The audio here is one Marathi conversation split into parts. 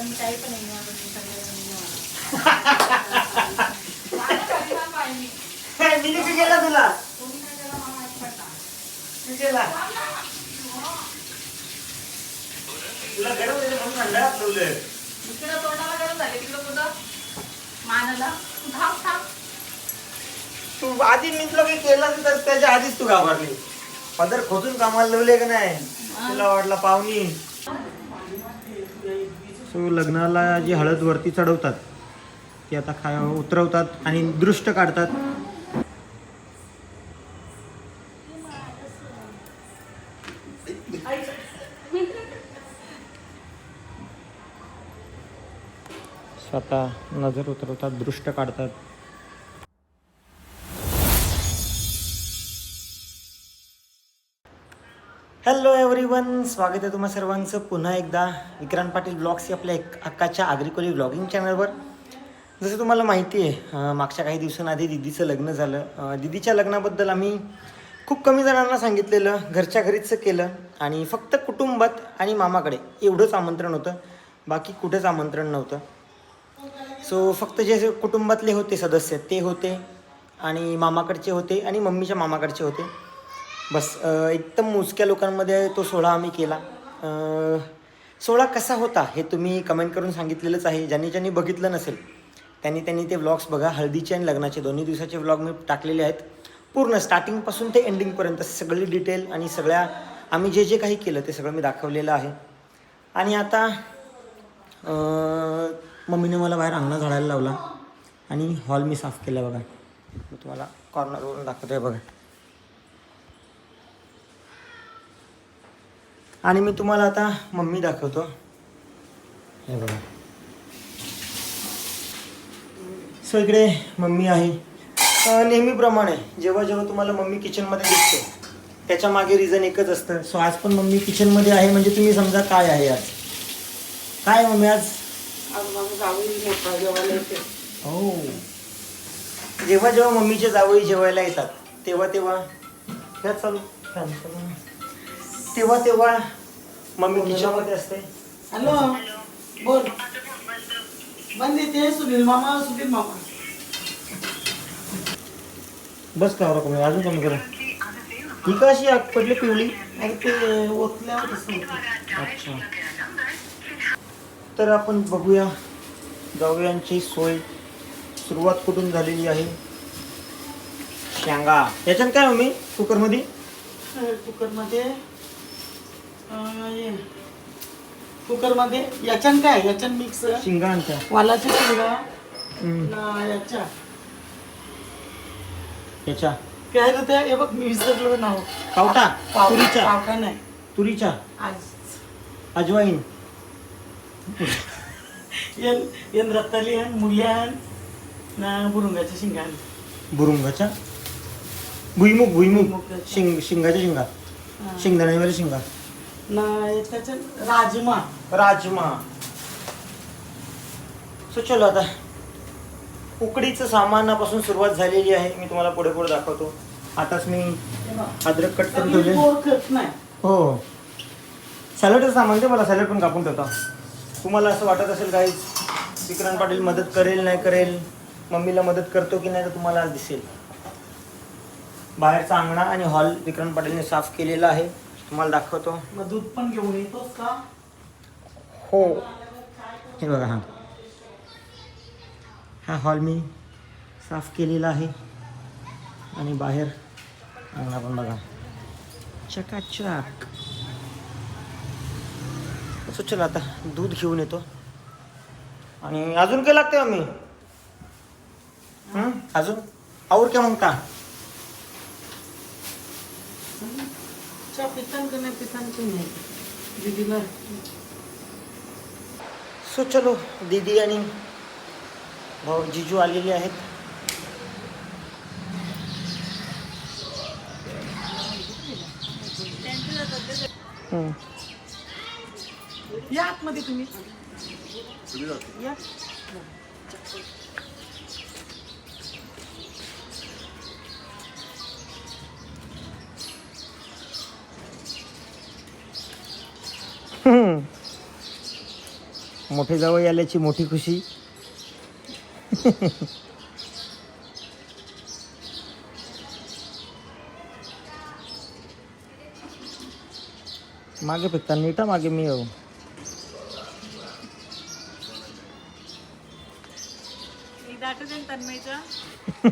आता मी काही पण मी. नाही तुला. काय केलं तुला गरम होते म्हणून थंड ठेवलं इकडं तोंडाला गरम झाले तिकडं कुठं मानाला. तू थांब थांब. तू आधी मी तुला काही केलं तर त्याच्या आधीच तू घाबरली. पदर खोचून कामाला लावले का नाही? तुला वाटलं पाहुणी. लग्नाला जी हळद वरती चढवतात ती आता खा उतरवतात आणि दृष्ट काढतात. स्वतः नजर उतरवतात दृष्ट काढतात. स्वागत आहे तुम्हा सर्वांचं. पुन्हा एकदा विक्रांत पाटील ब्लॉग्स या आपल्या एक अक्काच्या आग्रिकोली ब्लॉगिंग चॅनलवर. जसं तुम्हाला माहिती आहे मागच्या काही दिवसांआधी दिदीचं लग्न झालं. दिदीच्या लग्नाबद्दल आम्ही खूप कमी जणांना सांगितलेलं घरच्या घरीच केलं आणि फक्त कुटुंबात आणि मामाकडे एवढंच आमंत्रण होतं. बाकी कुठेच आमंत्रण नव्हतं. सो फक्त जे जे कुटुंबातले होते सदस्य ते होते आणि मामाकडचे होते आणि मम्मीच्या मामाकडचे होते. बस एकदम मोजक्या लोकांमध्ये तो सोहळा आम्ही केला. सोहळा कसा होता हे तुम्ही कमेंट करून सांगितलेलंच आहे. ज्यांनी ज्यांनी बघितलं नसेल त्यांनी त्यांनी ते व्लॉग्स बघा. हळदीचे आणि लग्नाचे दोन्ही दिवसाचे व्लॉग मी टाकलेले आहेत. पूर्ण स्टार्टिंगपासून ते एंडिंगपर्यंत सगळी डिटेल आणि सगळ्या आम्ही जे जे काही केलं ते सगळं मी दाखवलेलं आहे. आणि आता मम्मीने मला बाहेर अंगणा झाडायला लावला आणि हॉल मी साफ केला बघा. मी तुम्हाला कॉर्नरवरून दाखवतोय बघा. आणि मी तुम्हाला आता मम्मी दाखवतो. हे बघा. सो इकडे मम्मी आहे. नेहमीप्रमाणे जेव्हा जेव्हा तुम्हाला मम्मी किचनमध्ये दिसते त्याच्यामागे रिझन एकच असतं. सो आज पण मम्मी किचनमध्ये आहे म्हणजे तुम्ही समजा काय आहे आज? काय मम्मी आज? हो. जेव्हा जेव्हा मम्मीचे जावई जेवायला येतात तेव्हा तेव्हा घ्या चालू. तेव्हा तेव्हा मम्मी किचनमध्ये असते? हॅलो. बोल. बंद येते सुनील मामा सुनील मामा. बस का कमी अजून कमी करा ही का अशी आग पडली पिवळी? अरे ते ओतल्यावर तसं होतं. अच्छा. तर आपण बघूया जावयांची सोय सुरुवात कुठून झालेली आहे? शेंगा. याच्यात काय मम्मी? कुकरमध्ये? कुकरमध्ये कुकरमध्ये? याच्यान काय? याच्यान मिक्स शिंगांच्या वालाच्या शिंगा. न याच्या. याच्या. काय रे त्या? हे बघ मी विसरलो नाव. पावटा. पाव- तुरीच्या. पावटा नाही. तुरीच्या. आज. अजवाईन. येन येन रत्तालियन मुल्यान ना बुरुंगाच्या शिंगान बुरुंगाच्या? भुईमुग भुईमुग. भुईमुगाच्या. शिंग शिंगाच्या शिंगा. शेंगदाण्याच्या शिंगा. ना त्याच्या राजमा. राजमा. सो चलो आता. उकडीचं सामानापासून सुरुवात झालेली आहे. मी तुम्हाला पुढे पुढे दाखवतो. आताच मी अद्रक कट करून ठेवले. नाही. हो. सॅलडचं सामान ते मला सॅलड पण कापून ठेवता. तुम्हाला असं वाटत असेल काही विक्रांत पाटील मदत करेल नाही करेल मम्मीला मदत करतो की नाही तर तुम्हाला आज दिसेल. बाहेरचा अंगणा आणि हॉल विक्रांत पाटीलने साफ केलेला आहे. तुम्हाला दाखवतो. मग दूध पण घेऊन येतोस का? हो. हे बघा हा. हा हॉल मी साफ केलेला आहे. आणि बाहेर अंगणा पण बघा. चकाचक. असं चला आता दूध घेऊन येतो. आणि अजून काय लागते आम्ही? अजून? आवर काय म्हणता चा पितान का नाही. पितान का नाही दीदीला सो चलो दीदी आणि भाऊ जिजू आलेले आहेत. या आतमध्ये तुम्ही. या. मोठे जवळ आल्याची मोठी खुशी. मागे फेकता नीटा मागे मी येऊ एकदा आठवते ना तन्मयचं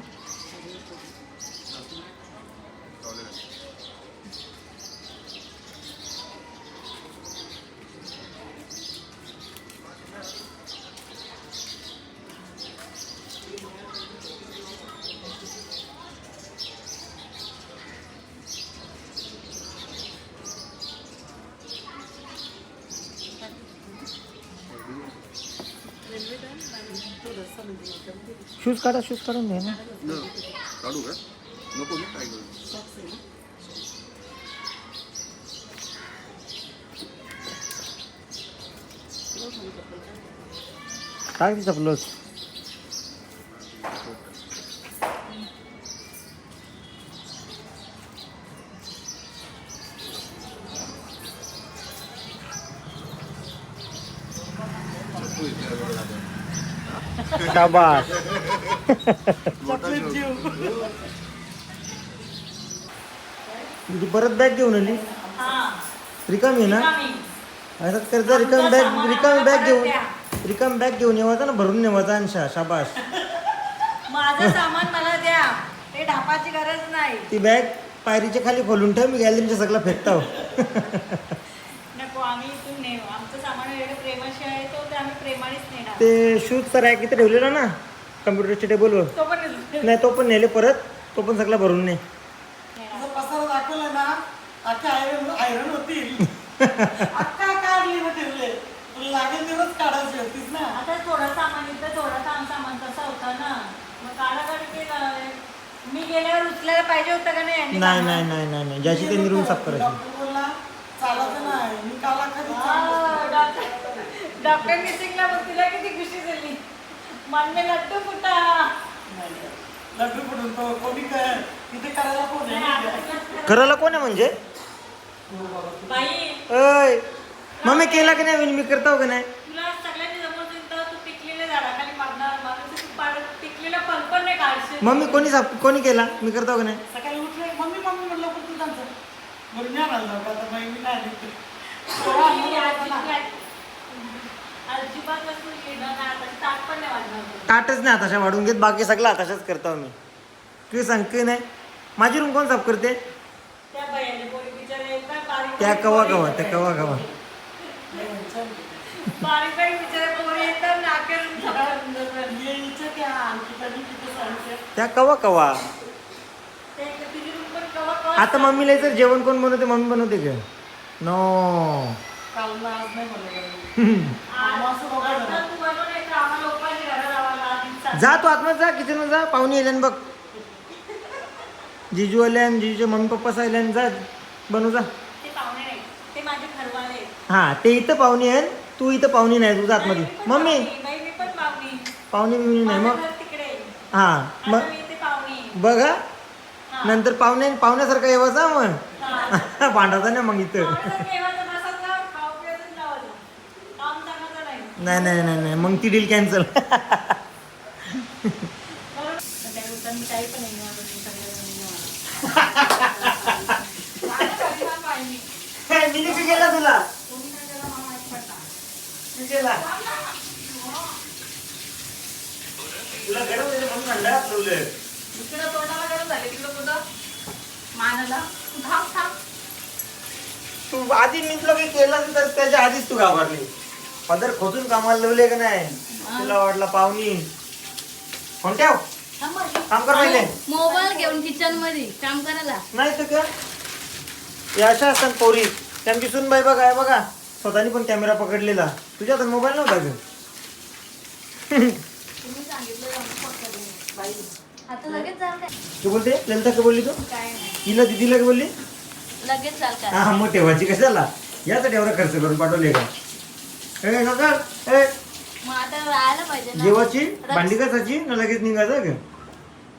काढा शूज काढून घ्या ना. काढू का? नको मी काय करू? काय ती चपलोस शाबास. दीदी परत बॅग घेऊन आली? रिकामी आहे ना? असं कर जा रिकामी बॅग रिकामी बॅग घेऊन रिकामी बॅग घेऊन येवायचा ना भरून नेवायचा आणि शा शाबास. माझं सामान मला द्या. ते ढापाची गरज नाही. ती बॅग पायरीच्या खाली खोलून ठेव मी गॅलरीच्या सगळं फेकताव. नको आम्ही इथून नेऊ. आमचं सामान वेगळं प्रेमाशी आहे तो ते आम्ही प्रेमानेच नेणार. ते शूजचा रॅक इथे ठेवलेला ना? कम्प्युटरच्या टेबलवर तो पण नेऊ. नाही तो पण नेले परत. तो पण सगळा भरून ने. नेणार. असं पसारा दाखवला ना आयरन आयरन होतील. अख्खा काढली ना ठेवले तुला लागेल तेव्हाच काढायची होतीस ना. आता थोडं सामान इथं थोडं काम सामान तसं होतं ना. मग काढाकाढी केलं मी गेल्यावर उचलायला पाहिजे होतं का नाही? यांनी नाही? नाही नाही नाही नाही. ज्याची त्यांनी रूम साफ करायची. डॉक्टर बोलला चालायचं नाही. मी काला कधी डॉक्टर डॉक्टर मिसिंगला मग तिला किती खुशी झाली. मान्य लड्डू कुठा? लड्डू पडून तो कोणी करायला कोण आहे? करायला कोण आहे म्हणजे? बाई. अय मग मी केला की नाही? मी करताव का नाही? मम्मी कोणी कोणी केला? मी करताव का नाही? सकाळी उठले. मम्मी मम्मी म्हणलं पण तू त्यांचं मी आली. नाही आता ताट पण नाही वाजणार तुला. ताटच नाही आताशा वाढून घेत बाकी सगळं आताशाच करताव मी तू सांग की नाही? माझी रूम कोण साफ करते? त्या कवा कवा त्या कवा कवा. त्या कवा कवा. आता मम्मीला जर जेवण कोण बनवते मम्मी बनवते का? नो आज नाही. जा तू आतमध्ये जा किचन जा पाहुणे येले बघ जिजू आले आणि जिजूचे मम्मी पप्पा आले आणि जा बनवू जा. हा ते इथं पाहुणे आहे तू इथं पाहुणी नाही तुझं आतमध्ये मम्मी पाहुणी, बिवणी नाही मग. हा मग बघ. नंतर पाहुणे पाहुण्यासारखं येवाचा मग हा. भांडायचा ना मग इथं नाही. नाही नाही नाही. मग ती डील कॅन्सल मी तुला. तुला गरम म्हणून म्हणलं आपलं तोंडाला गरम झाले. तिकडं कुठं? मानाला. थांब. तू आधी मी तुला काही केलं तर त्याच्या आधीच तू घाबरली. पदर खोचून कामाला लावले का नाही? तुला वाटलं पाहुणी. फोन ठेव. थांब माझी. काम कर पहिले. मोबाईल घेऊन किचनमध्ये काम करायला. नाही तर का या अशा असतात पोरी. त्यांची सुनबाई बघा आहे बघा. स्वतःनी पण कॅमेरा पकडलेला. तुझ्या तर मोबाईल नव्हता. बाई. आता लगेच काय? तू बोलते? ललिता का बोलली तू? काय नाही. तिला दिदीला का बोलली? लगेच काय? हा मग ठेवायची कशाला? यासाठी एवढा खर्च करून पाठवले का? ए नकार ए. मग आता राहायला पाहिजे ना. जेवाची भांडी कसाची ना लगेच निघायचं का?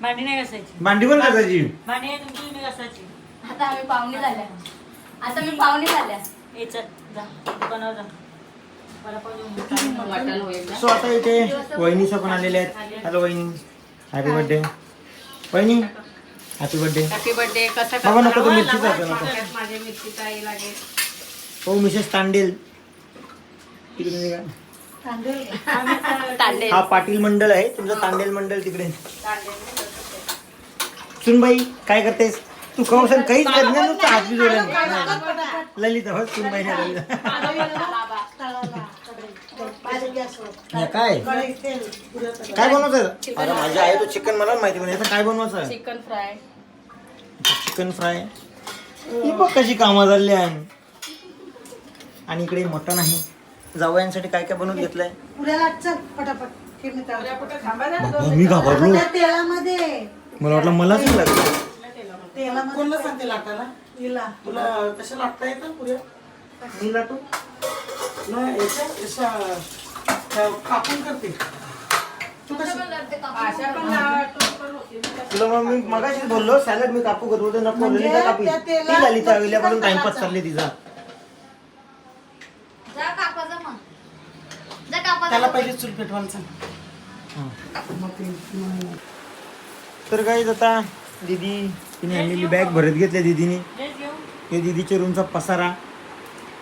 भांडी नाही घासायची. भांडी पण कसाची भांडी आहे तुमची तुम्ही घासायची. आता आम्ही पाहुणे झाल्या आता मी पाहुणे झाल्या ए चल जा. बनव जा. वडापाव जेवण सो आता इथे वहिनीचं पण आलेले आहेत. हॅलो वहिनी. हॅपी बर्थडे वहिनी हॅपी बर्थडे हॅपी बर्थडे कसं बाबा नको तो मिरची नको. माझ्या लागेल. हो मिसेस तांडेल. तिकडे निघा. तांडे हा पाटील मंडळ आहे तुमचं तांडेल मंडळ तिकडे. सुनबाई काय करतेस? तू कौशल काहीच करत नाही नुसतं हात नाही. ललिता हो सुनबाई नाही ललिता काय. काय बनवायचं? अरे माझी आई तो चिकन मला माहिती पण काय बनवायचं? चिकन फ्राय चिकन फ्राय ही बघ कशी कामा झाली आहे. आणि इकडे मटण आहे. जावयांसाठी काय काय बनवून घेतलंय? पुऱ्याला चल पटापट. मी तळते. बाबा, मी घाबरलो. त्या तेलामध्ये. मला वाटलं मलाच नाही लागलं. तेलामध्ये कोणला सांगते लाटायला? हिला. तुला कशा लाटता येतं पुऱ्या मी लाटू? नाही याच्या याच्या त्या कापून करते. तू कशी? तुला मग मी मगाशीच बोललो सॅलड मी कापू करतो नको म्हणजे ललिता कापी. त्या ती ललिता टाइमपास चालले तिचा जा कापाचा मग जा कापाचा त्याला पहिले चूल पेटवायला हा. ते तर काही आता दीदी तिने आणलेली बॅग भरत घेतल्या दीदीने. हे. दीदीच्या रूमचा पसारा.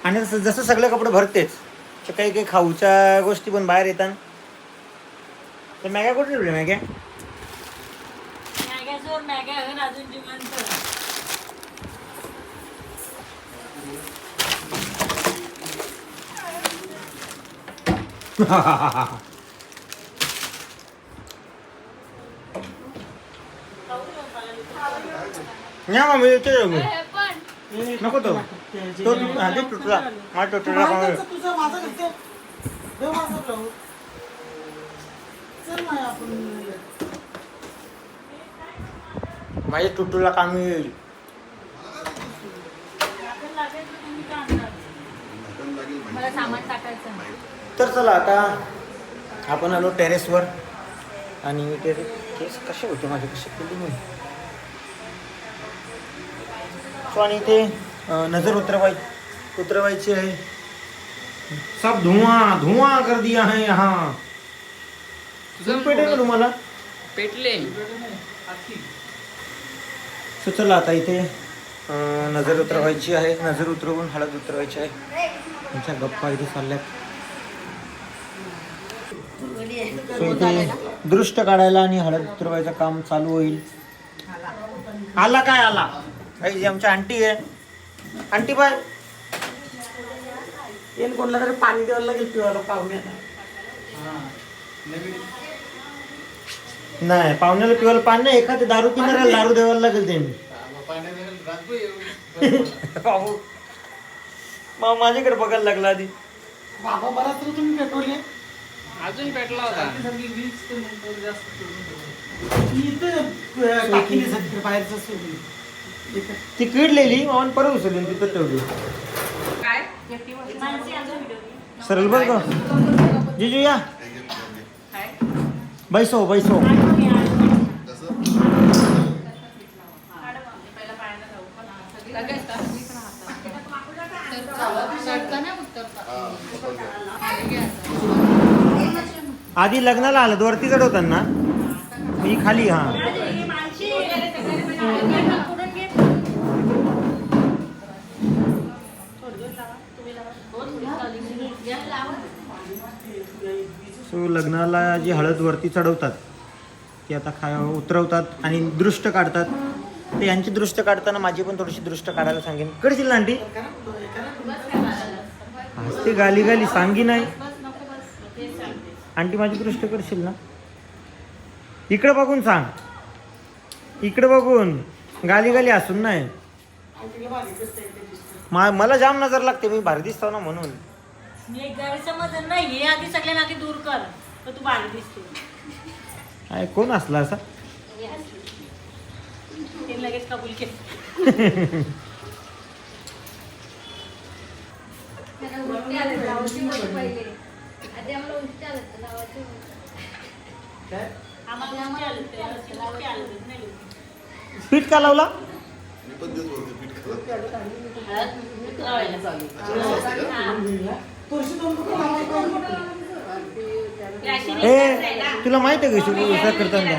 आणि जसं जसं सगळे कपडे भरतेच तर काही काही खाऊच्या गोष्टी पण बाहेर येतात. तर मॅग्या कुठे ठेवल्या मॅग्या इथे जाऊ मी. हे पण. नको तो. तो तु- हा, ते तुटला माझा तुटला तुझं माझं करते देव माझं ब्लाऊज चल ना आपण माझ्या तुटूला कामी येईल. मला सामान टाकायचं तर चला आता आपण आलो टेरेसवर आणि टेरेस केस कसे होते माझे? कसे केले मी? सो आणि इथे अं, नजर उतरवाय उतरवायची आहे. सब धुआं धुआं कर दिया है यहाँ. पेटेल का तुम्हाला? पेटले. सो चला आता इथे अं, नजर उतरवायची आहे. नजर उतरवून हळद उतरवायची आहे. तुमच्या गप्पा इथे चालल्यात. सो इथे दृष्ट काढायला आणि हळद उतरवायचं काम चालू होईल. आला काय आला? काही जी आमची आंटी आहे. Aunty bye. येईन कोणाला तरी पाणी द्यायला लागेल पिवायला पाहुण्याला. नाही पाहुण्याला पिवायला पाणी नाही. एखादे दारू पिणाऱ्याला दारू द्यायला लागेल त्यांनी. मग माझ्याकडे बघायला लागला आधी. बाबा बराच तर तुम्ही पेटवले अजून पेटला होता. ती किडलेली मावन परत उचलली आणि तिथं ठेवली. काय? मानसी आमचा व्हिडिओ सरळ बघ. गं. जिजू या. बैसो बैसो आधी लग्नाला आलं वरती चढवताना. मी खाली हा. सो लग्नाला जी हळद वरती चढवतात ती आता खा उतरवतात आणि दृष्ट काढतात. ते यांची दृष्ट काढताना माझी पण थोडीशी दृष्ट काढायला सांगेन. कडशील ना आंटी? हसते गाली गाली सांगी नाही. आंटी माझी दृष्ट करशील ना? इकडे बघून सांग. इकडे बघून. गाली गाली असून नाही. मा मला जाम नजर लागते मी भारी दिसतो ना म्हणून. मी एक गैरसमज आहे ना हे आधी सगळ्यांना आधी दूर कर तर तू बाहेर दिसते. काय कोण असला असा? ते लगेच कबूल केलं. आम्हाला उलटी आलं ते, उलटी. आलं ते, नाही उलटी. पीठ का लावला? मी पण तेच बोलते पीठ खाल्लं. हा. ए तुला माहीत आहे का करताना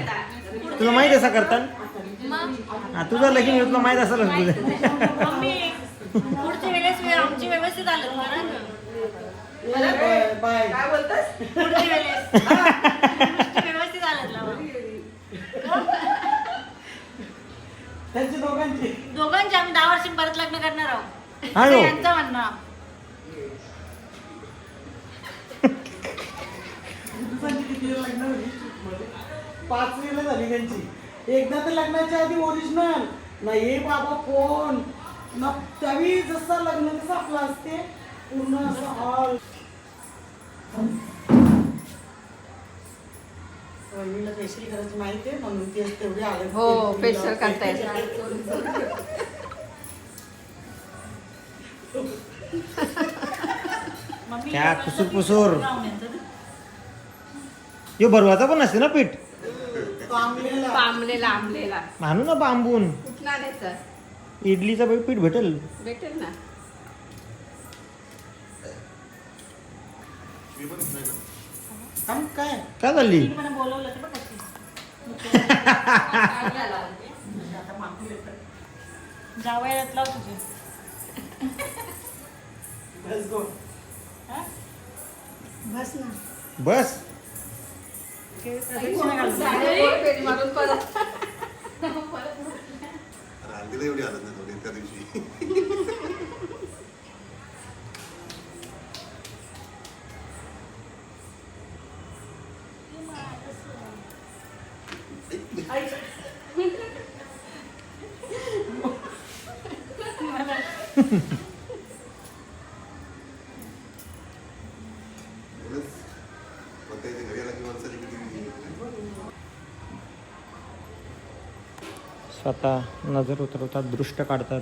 तुला माहीत आहे असा करताना हा तुझा लगीन तुला माहीत असेल तुझं. मम्मी पुढच्या वेळेस वे- आमची व्यवस्थित आलं बाय बाय. काय बोलतोस? पुढच्या वेळेस. पुढच्या व्यवस्थित आलं लावा. त्यांची दोघांची. दोघांचे आम्ही दहा वर्षी परत लग्न करणार आहोत. हा, हो. यांचं म्हणणं. दिवसांची किती लग्न झाली? पाचवीला झाली त्यांची. एकदा तर लग्नाच्या आधी ओरिजिनल ना हे बाबा कोण? ना त्यावेळी जसं लग्न कसं आपलं असते पूर्ण असं हॉल वहिनीला फेशियल करायची माहिती आहे म्हणून ते तेवढे आले हो फेशियल त्या कुसूर यांचं. यो भरवाचा पण असते ना पीठ? पांबलेला आंबलेला. आणू ना बांबून. कुठला इडलीचा पीठ भेटेल. भेटेल ना. काय? काय झाली? मी पण बोलवलं तर बघ कशी. जावयात लाव तुझे. बस गो. हा? बस ना. बस. प्रदक्षिणा घालून. स्वतः नजर उतरवतात दृष्ट काढतात.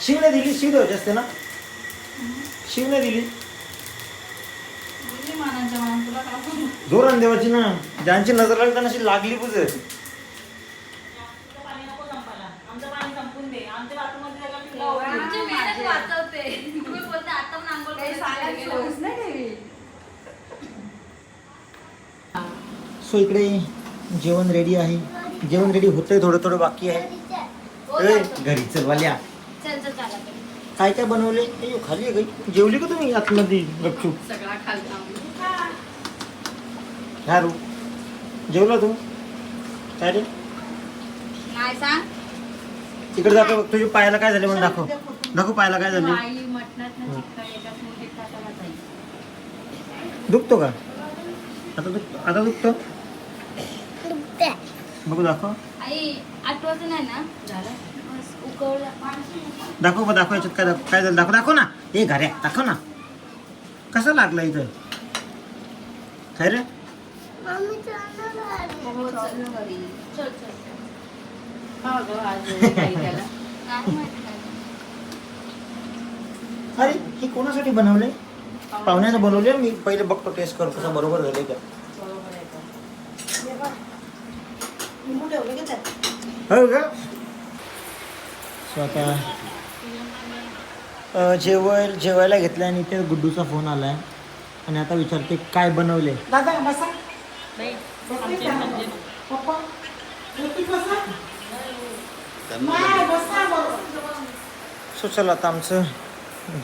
शिवने दिली शिव द्यायची असते ना? शिवने दिली? जोरान देवाची ना ज्यांची नजर लागली त्यांना अशी लागली पुजर आमचं पाणी नको संपायला. आमचं पाणी संपून दे आमच्या बाथरूममध्ये जायला मी लावते. तुमची मेहनत वाचवते तुम्ही बोलता आता पण आंघोळ काही करायला सांगायला गेलो. सोयीच नाही ठेवी सो इकडे जेवण रेडी आहे. जेवण रेडी होतंय थोडं थोडं बाकी आहे. हो. घरी चल वाल्या. चल चल चला चल. काय काय बनवले? खाली आहे गाई जेवली का तुम्ही आतमध्ये गपचूप? ह्या रू. जेवला तू? काय रे? इकडे दाखव तुझ्या पायाला काय झाले म्हणून दाखव. दाखव पायाला काय झाले. दुखतो का? आता दुख आता दुखतो? बघू दाखव. आई आठवत नाही ना? झालं? बस उकळलं दाखव बघ दाखव याच्यात काय दाखव काय झालं. दाखव दाखव ना. ए घऱ्या दाखव ना. कसं लागलं इथं? काय रे? हो चल घरी. चल चल. हा गं, आज काही त्याला. नाही माहिती काय. अरे हे कोणासाठी बनवले पाहुण्यानं बनवले मी पहिले बघतो टेस्ट करतो कसं बरोबर झाले का? लिंबू ठेवलं का? त्यात हो का जेवाय जेवायला घेतलं आणि ते गुड्डूचा फोन आलाय. आणि आता विचारते काय बनवले? दादा बसा? म्हणजे पप्पा बसा. सो चला आता आमचं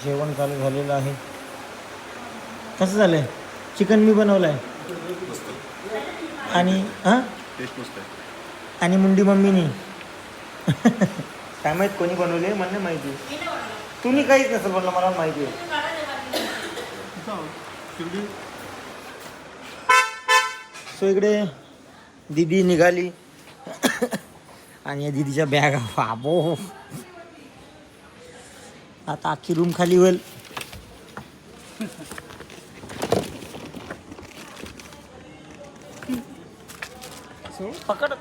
जेवण चालू झालेलं आहे. कसं झालंय? चिकन मी बनवलं आहे मस्त. आणि हां? टेस्ट मस्त आहे. आणि मुंडी मम्मीनी. काय माहीत कोणी बनवले मला नाही माहिती. तुम्ही काहीच नसेल बनलं मला माहिती आहे. सो इकडे दिदी निघाली. आणि या दिदीच्या बॅग बाबो. आता अख्खी रूम खाली होईल. सो पकड.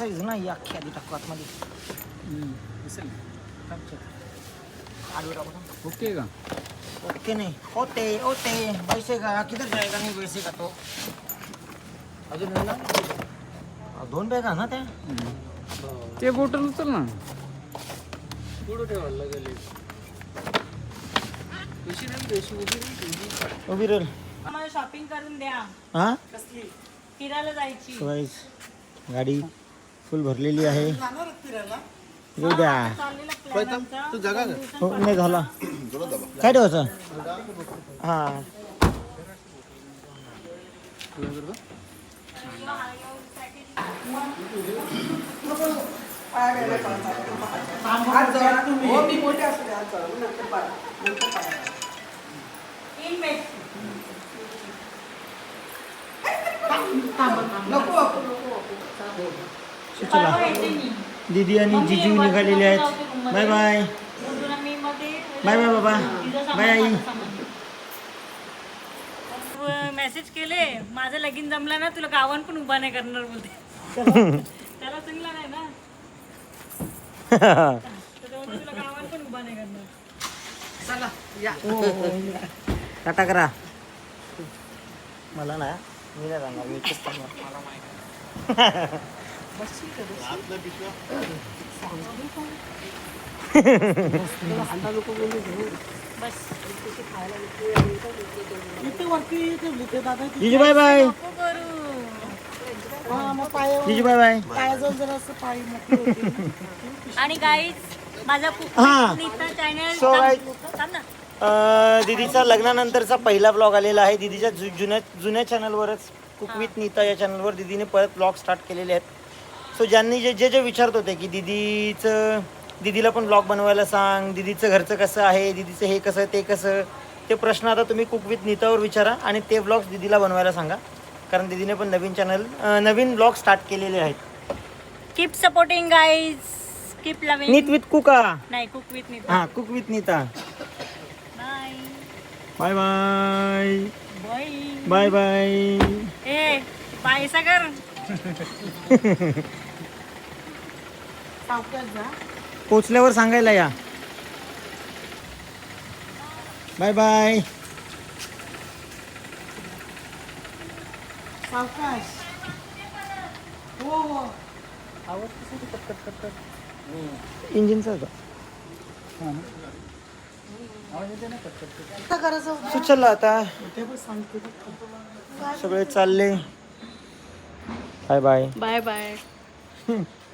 तू लार्ज साईज ना ही अख्खी आधी टाकू आतमध्ये ओके का? ओके नहीं। ओते ओते। पैसे का किधर जाएगा? नहीं पैसे का तो। अजून आहे ना? अ, दोन बॅग ना त्या ते बोटल उचल ना उभी रेल आम्हाला शॉपिंग करून द्या. हा? फिरायला जायची. वाईस गाडी. फुल भरलेली आहे. येऊ द्या. तू जगा हो नाही झाला. काय ठेवायचं? हा. हात जोडा तुम्ही हो मी मोठे असू हात जोडा नंतर नंतर नको मी दीदी आणि जिजू निघालेले आहेत. Bye bye. बाय बाय बाबा. बाय आई. मेसेज केले? माझं लगीन जमलं ना तुला गावान पण उभा नाही करणार बोलते. त्याला चांगला नाही ना? तुला गावान पण उभा नाही करणार. चला या. टाटा करा. मला ना मी नाही जाणार मी थांबणार. मला माहिती बाय बाय हा बाय बाय आणि गाईज माझा हा. चॅनल So, guys- थांब ना. अं, दीदीचा लग्नानंतरचा पहिला ब्लॉग आलेला आहे. दीदीच्या जु- जुन्या जुन्या चॅनलवरच कुक विथ नीता या चॅनलवर दीदीने परत ब्लॉग स्टार्ट केलेले आहेत. सो ज्यांनी जे जे जे विचारत होते की दीदीचं दीदीला पण ब्लॉग बनवायला सांग दीदीचं घरचं कसं आहे दीदीचं हे कसं ते कसं ते प्रश्न आता तुम्ही कुक विथ नीतावर विचारा आणि ते ब्लॉग्स दीदीला बनवायला सांगा. कारण दीदीने पण नवीन चॅनल नवीन ब्लॉग स्टार्ट केलेले आहेत. Keep supporting guys keep loving Neet with कुका नाही कुक विथ मी हां cook with Neeta bye bye bye bye bye bye A bye Sagar पोचल्यावर सांगायला या. बाय बाय सावकाश. हो हो. इंजिनचा होता. आता. सगळे चालले. Bye bye bye bye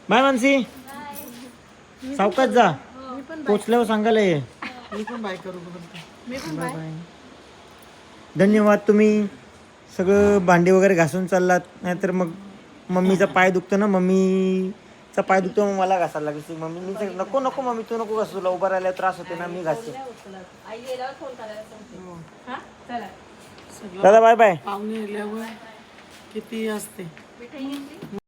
bye Mansi सावकाश जा. पोचल्यावर सांगायला ये. मी पण बाय करू बाय बाय धन्यवाद तुम्ही. सगळं भांडी वगैरे घासून चाललात. नाहीतर मग मम्मीचा पाय दुखतो ना. मम्मीचा पाय दुखतो मग मला घासायला लागते मम्मी मी तर नको नको मम्मी तू नको घासू. तुला उभा राहायला त्रास होते ना मी घासते. आई गेल्यावर फोन करायला सांगते हा? चला. दादा बाय बाय किती असते? 哎